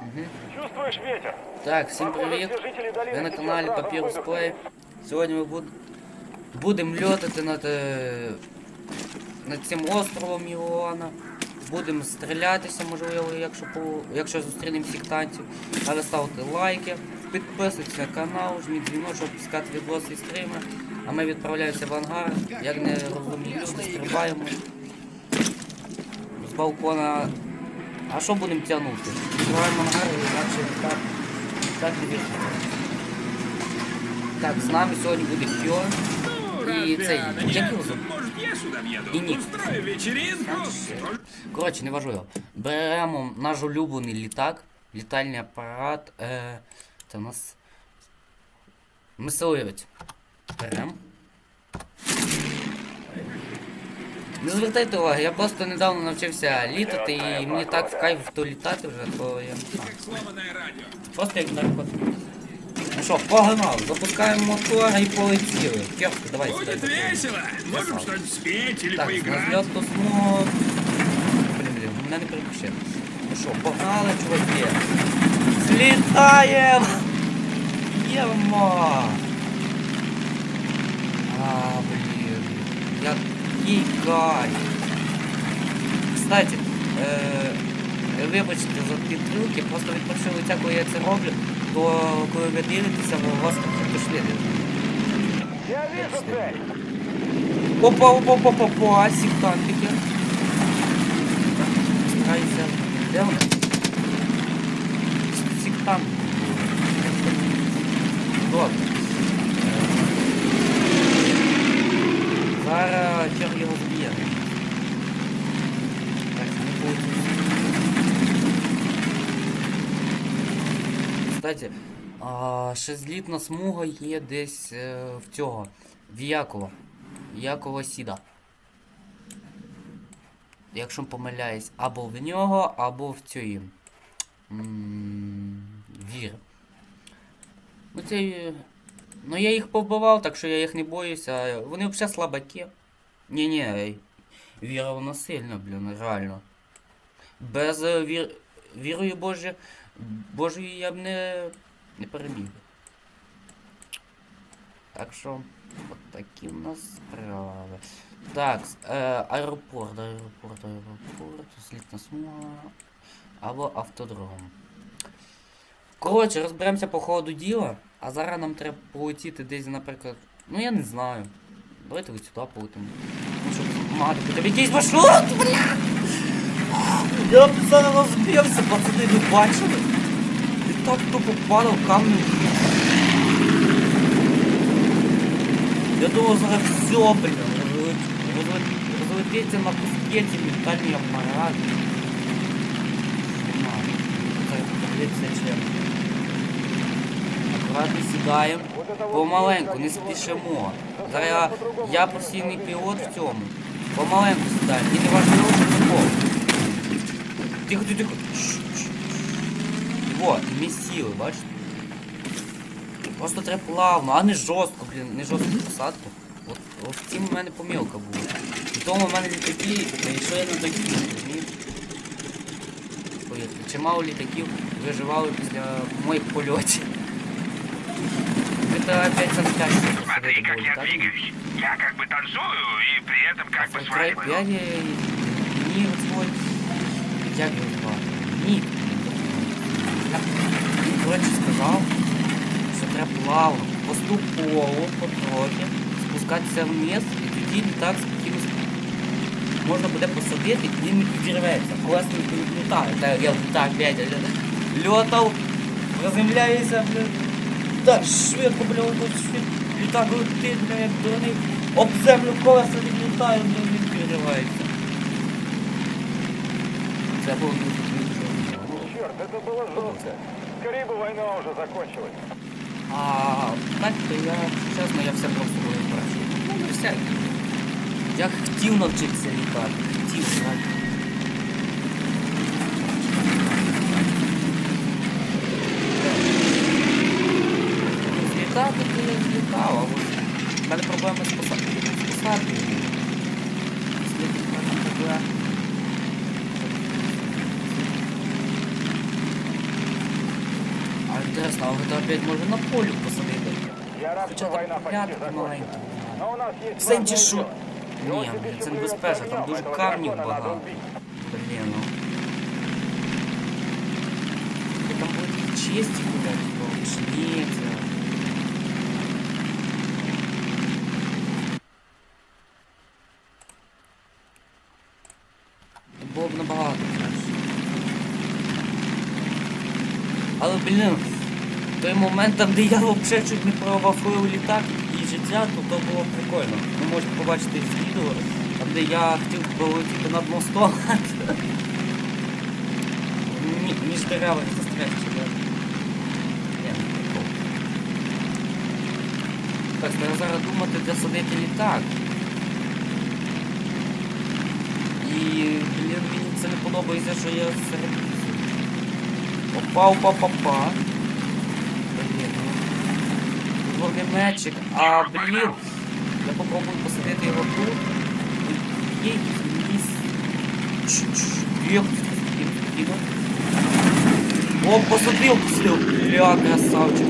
Угу. Чувствуешь ветер? Так, всім привіт! Ви на каналі Papyrus. Play. Сьогодні ми буд... будемо льотати над, е, над цим островом Іоанна. Будемо стрілятися, можливо, якщо, по... якщо зустрінемо сектантів. Але ставте лайки, підписуйтесь на канал, жміть дзвіночок, щоб пускати відоси і стріми. А ми відправляємося в ангар. Як не розумні люди, стрибаємо з балкона. А що будемо тягнути? Відкриваємо ангар, інакше так, так не вірно. Так, з нами сьогодні буде Кьо. І цей. Як його зовут? Может, я сюда въеду? И не- Устрою вечеринку. Коротше, не важливо. Беремо наш улюблений літак, літальний апарат. Е, це у нас. Мисливець. Беремо. Не звертайте уваги, я просто недавно навчився літати і мені так в кайф то літати вже, то я. Просто як наркотик. Ну що, погнали, запускаємо мотор і полетіли. Кепка, давай сюди. Будет весело. Можем что-нибудь спеть или Так, поиграть. зльот космо. Блін, блін, мене не переключили. Ну що, погнали, чуваки. Злітаєм! Єма! А, блін. Який кайф. Кстати, е, вибачте за підтримки, просто від першого лиця, коли я це роблю, то коли ви дивитеся, у вас трохи пошліди. Я вижу цель. Опа, опа, опа, опа, опа, сектантики. Старайся. Де вони? Сектант. Добре. Чер його зб'є. Так, не буде. Кстати, шезлітна смуга є десь е, в цього. В Якова. Якова Сіда. Якщо помиляюсь, або в нього, або в цій. Вір. Ну це. Ну я їх повбивав, так що я їх не боюся. Вони взагалі слабаки. Ні-ні, віра вона сильна, блін, реально. Без е, вір... вірою Божі... Божої я б не, не переміг. Так що, от такі в нас справи. Так, е, аеропорт, аеропорт, аеропорт, слідна смуга або автодром. Коротше, розберемося по ходу діла, а зараз нам треба полетіти десь, наприклад. Ну я не знаю. Давайте ось сюди полетимо. Ну, щоб мати хоча б якийсь маршрут, бля! Я писав розбився, пацани, ви бачили? І так тупо падав камінь. Я думав, зараз все, блін, розлет- розлет- розлетиться на куски ці метальні апарати. Нема. Так, подивіться, чим. Акуратно сідаємо. Вот это вот Помаленьку, не есть один спішимо. Зараз я, я постійний пілот в цьому. Помаленьку сідаємо. І не важливо, що такого. Тихо, тихо, тихо. Во, і ми сіли, бачите? Просто треба плавно, а не жорстко, блін, не жорстку посадку. От, от в цім у мене помилка була. І тому в мене літаки, і що я не такі? Повірте, чимало літаків виживали після моїх польотів. Это опять санкач. Смотри, как я двигаюсь. Я как бы танцую и при этом как бы Край сваливаю. п'яні ні, свой. Як його звати? Ні. Він, коротше, сказав, що треба плавно, поступово, потрохи, спускатися вниз, і тоді літак спокійно сп- можна буде посадити, і він не підірветься. Класно не літає. Так, я так, блядь, я льотав, приземляюся, блядь. Так, швидко, бля, тут швидко. Літак летить, бля, як дурний. Об землю колеса відлітає, бля, він підривається. Це було дуже дуже. Черт, это было жестко. Скорее бы война уже закончилась. А так то я, чесно, я все просто вибрав. Ну, не все. Я хотів навчитися літати. Хотів, так. то я злітав, а от в мене проблеми з посадкою. З посадкою. Злітати в мене проблеми. Інтересно, а это опять може на полю посадити? Я рад, Хоча что война там почти п'ятки закончена. маленькі. Но у нас есть Сенті важное що? дело. Ні, Его блін, тысячу це плюс небезпечно, там огнем, дуже этого камнів дракона надо багато. убить. Блін, ну. Там будуть честі гуляти, то ж ні, це... той момент, де я взагалі чуть не провафлив літак і життя, то то було прикольно. Ви можете побачити відео, там, де я хотів пролетіти над мостом. Між деревами застряг себе. Ні, не прикол. Так, треба зараз думати, де садити літак. І, блін, мені це не подобається, що я серед лісу. Опа, опа, опа. Блін, ну. Тут вогнеметчик. А, блін. Я попробую посадити його тут. Є ліс. Чш-чш. Є. О, посадив, посадив. Бля, красавчик.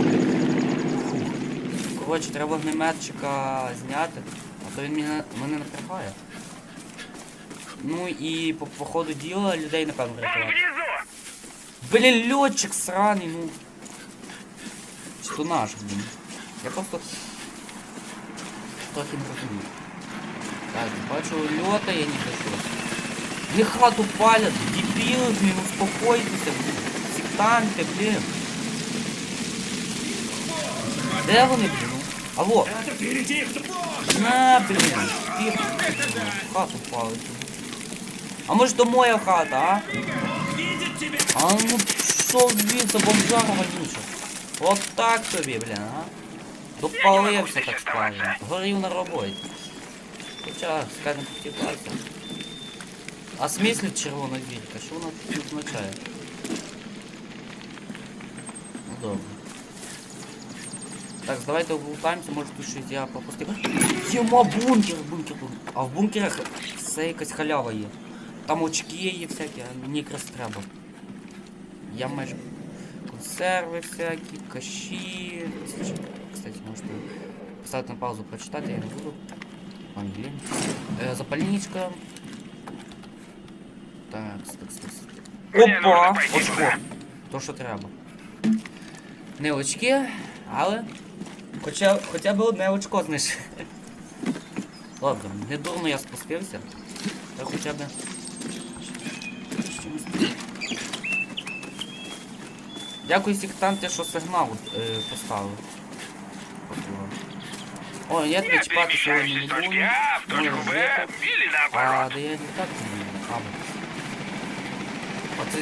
Коротше, треба вогнеметчика зняти, а то він мене, мене накриває. Ну і по, по ходу діла людей напевно врятувати. Блін, льотчик сраний, ну. Чи то наш, блін. Я просто трохи не розумію. Так, бачу льота, я не хочу. Мне хату палят, дебилы, блин, успокойтесь, блин. Сектанти, блин. Де вони, блін? ну? Алло. На, блін. Тихо. Хату палить. А може то моя хата, а? А ну що звідси, бомжара вонюча. От так тобі, блін, а? Допалився, так скажем. Горів на роботі. Хоча, скажем, потікався. А смислі червона зірка? Що вона тут означає? Ну добре. Так, давайте облутаємося, може тут щось я пропустив. Єма бункер, бункер тут. А в бункерах все якась халява є. Там очки є всякі, а мені якраз треба. Я майже консерви всякі, каші. Кстати, можете поставити на паузу, прочитати, я не буду. Англії. Е, запальничка. Так, так, так. Опа! Очко. То, що треба. Не очки, але. Хоча, хоча б одне очко знайшли. Ладно, не дурно я спустився. Та хоча б. Дякую сектанти, що сигнал е, поставив. О, я тебе Нет чіпати сьогодні не буду. А в Б звідти. или А, да я не так не А, вот. Оце,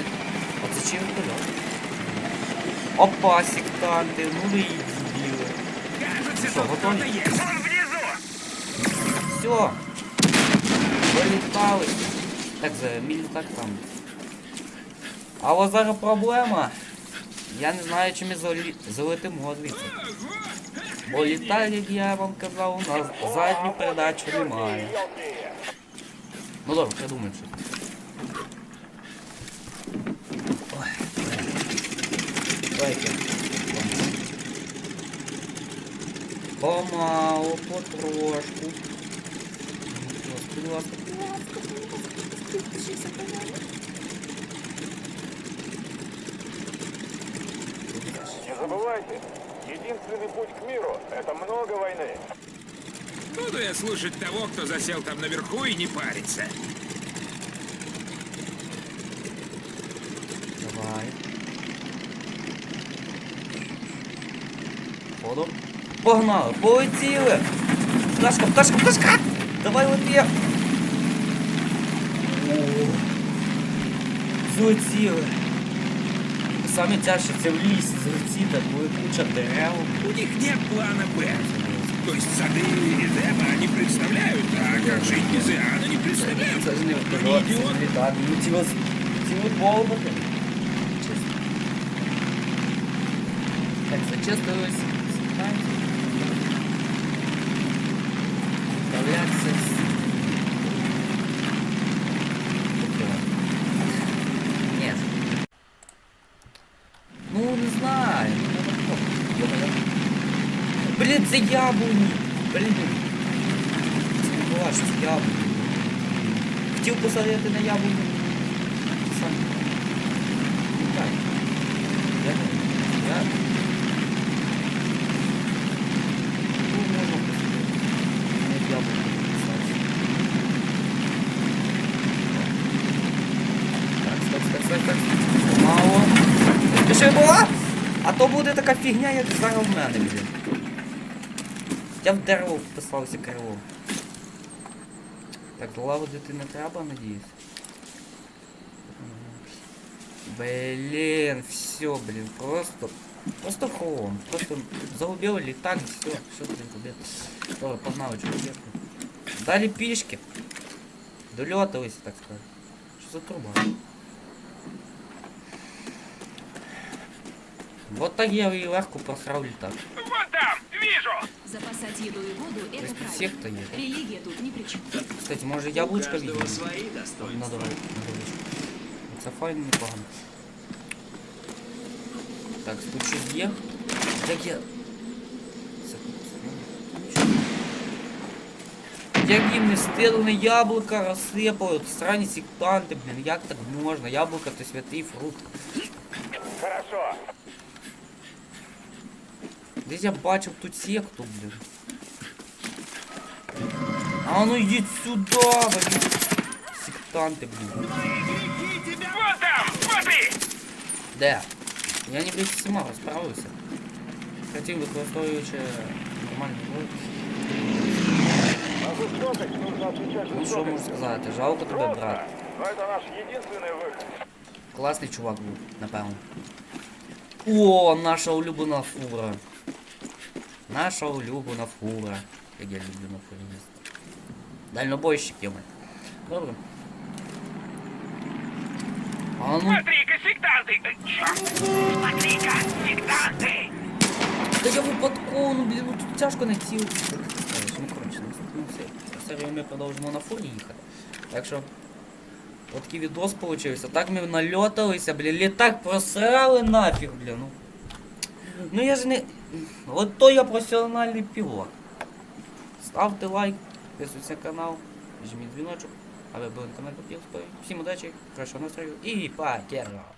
оце чим вертольот? Опа, сектанти, ну ви і дебіли. Що, готові? Он внизу! Все. Вилітали. Так, за так там. А ось зараз проблема. Я не знаю, чи ми залі... залетимо Бо літак, як я вам казав, у нас задню передачу немає. Ну добре, придумаємо щось. Давайте. Помалу, потрошку. Не забывайте, единственный путь к миру – это много войны. Буду я слушать того, кто засел там наверху и не парится. Давай. Ходу. Погнали, полетіли! Пташка, пташка, пташка! Давай лети! О, Злетіли. Саме тяжче це в лісі злетіти, коли куча дерев. У них нет плана «Б». То есть сады или Деба они представляют, а как жить без Иоанна не представляют. Це ж не Ну, вперед, не идиот. це літати. Ну ціло, ціло полбати. Чесно. Так, зачистились. Вставлятися. Нет. Ну, не знаю. Блін, це яблуні! Блін. Це не була ж це яблуні. Хотів посадити на яблуні. Сам. Так. Я не. Я. Яблуні. Так. Мало. Спіши була! А то буде така фігня, як зараз в мене, блін. Я в дерево вписався криво. Так, долагодити не треба, надіюсь. Блін, все, блін, просто. Просто хром. Просто загубив літак, все, все, блін, тобі. Добре, погнали, чоловіку. Далі пішки. Дольотилися, так сказати. Що за труба? Вот так я и легко просрал літак. Вон там, вижу! Запасать еду и воду – Тобто это тут правильно. секта є. Религия тут ни при чем. Кстати, може яблучко каждого візьмемо? свои На достоинства. дорогу, на дорожку. Це файно непогано. Так, тут щось є. Як я... Це... ну, нічого. Як їм не стилене яблука розсипали, от странні сектанти, блін, як так можна? Яблука то святий фрукт. Десь я бачив тут секту, блін. А ну йдіть сюди, блін. Сектанти, блін. Вон там, смотри! Де? Я ніби з всіма розправився. Хотів використовуючи нормальний вид. На жестокость нужно отвечать Ну що можу жестокостью. сказати, жалко тебе, Просто, брат. но это наш единственный выход. Класний чувак був, напевно. О, наша улюблена фура. Наша улюблена фура. Як я люблю на фурі їздити. Дальнобойщики ми. Добре. А ну, Смотри-ка, сектанты! Э, Черт! Смотри-ка, сектанты! Та я випадково, ну блін, ну тут тяжко не ціл. Ну коротше, ну все. Серію ми продовжимо на фурі їхати. Так що. От такий відос получився. Так ми нальоталися, блін, літак просрали нафіг, блін. Ну. ну я ж не. От то я професіональний пілот. Ставте лайк, підписуйтесь на канал, жміть дзвіночок, аби були на каналі Всім удачі, хорошого настрою і пакера.